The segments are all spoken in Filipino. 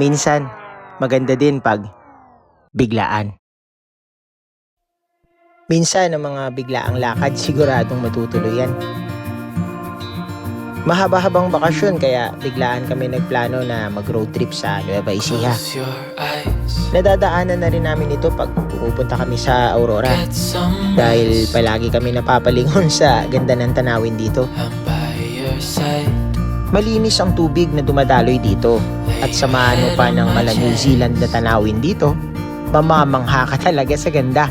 Minsan, maganda din pag biglaan. Minsan, ang mga biglaang lakad siguradong matutuloy yan. Mahaba-habang bakasyon kaya biglaan kami nagplano na mag-road trip sa Nueva Ecija. Nadadaanan na rin namin ito pag pupunta kami sa Aurora dahil palagi kami napapalingon sa ganda ng tanawin dito. Malinis ang tubig na dumadaloy dito at samahan mo pa ng mala New Zealand na tanawin dito, mamamangha ka talaga sa ganda.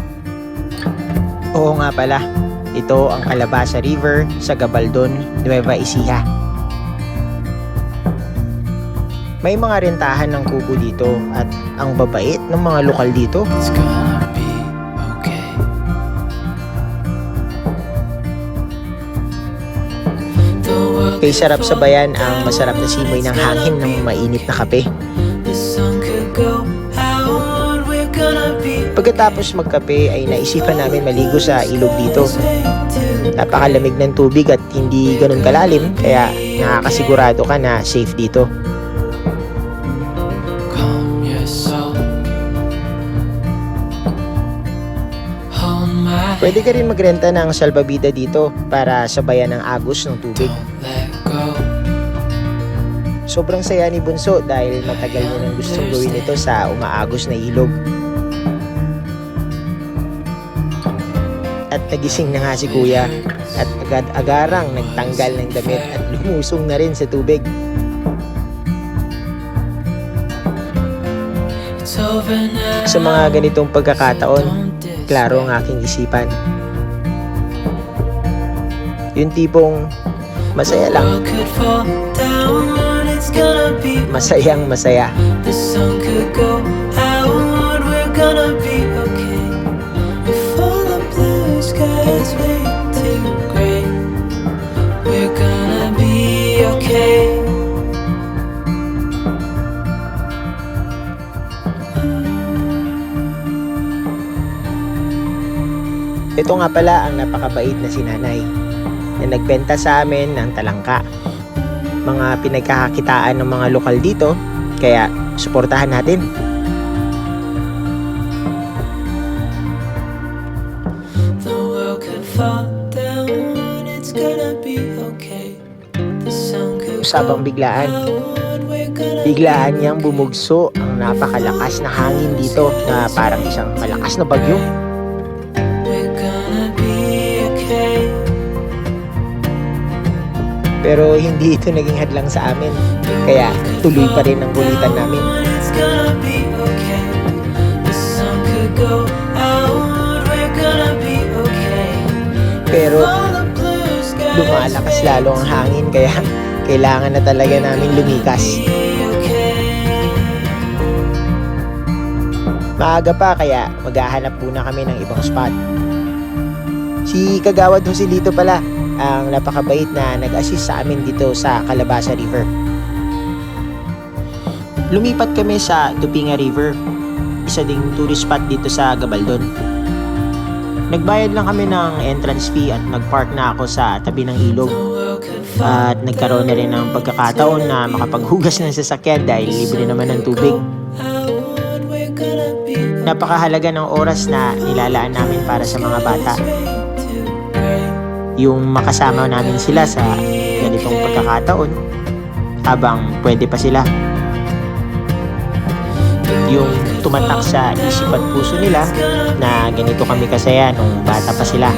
Oo nga pala, ito ang Calabasa River sa Gabaldon, Nueva Ecija. May mga rentahan ng kubo dito at ang babait ng mga lokal dito. It's gonna Kay sarap sa bayan ang masarap na simoy ng hangin ng mainit na kape. Pagkatapos magkape ay naisipan namin maligo sa ilog dito. Napakalamig ng tubig at hindi ganun kalalim kaya nakakasigurado ka na safe dito. Pwede ka rin magrenta ng salbabida dito para sabayan ng agos ng tubig. Sobrang saya ni Bunso dahil matagal niya nang gustong gawin ito sa umaagos na ilog. At nagising na nga si Kuya at agad-agarang nagtanggal ng damit at lumusong na rin sa tubig. Sa mga ganitong pagkakataon, klaro ang aking isipan. Yung tipong masaya lang, masayang masaya. The sun could go Ito nga pala ang napakabait na si nanay na nagbenta sa amin ng talangka. Mga pinagkakakitaan ng mga lokal dito, kaya suportahan natin. The world could fall down, it's gonna be okay. The sun could Usapang biglaan. Biglaan niyang bumugso ang napakalakas na hangin dito na parang isang malakas na bagyo. Pero hindi ito naging hadlang sa amin. Kaya tuloy pa rin ang kulitan namin. Pero lumalakas lalo ang hangin kaya kailangan na talaga namin lumikas. Maaga pa kaya maghahanap muna kami ng ibang spot. Si Kagawad Joselito pala ang napakabait na nag-assist sa amin dito sa Calabasa River. Lumipat kami sa Tupinga River, isa ding tourist spot dito sa Gabaldon. Nagbayad lang kami ng entrance fee at nagpark na ako sa tabi ng ilog. At nagkaroon na rin ng pagkakataon na makapaghugas ng sasakyan dahil libre naman ng tubig. Napakahalaga ng oras na nilalaan namin para sa mga bata. Yung makasama namin sila sa ganitong pagkakataon habang pwede pa sila. Yung tumatak sa isip at puso nila na ganito kami kasaya nung bata pa sila.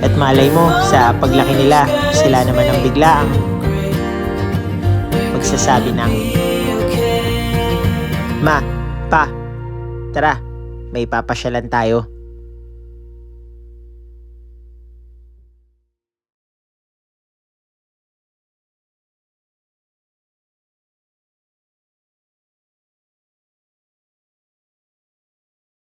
At malay mo, sa paglaki nila, sila naman ang biglaang magsasabi ng, Ma, Pa, tara, may papasyalan tayo.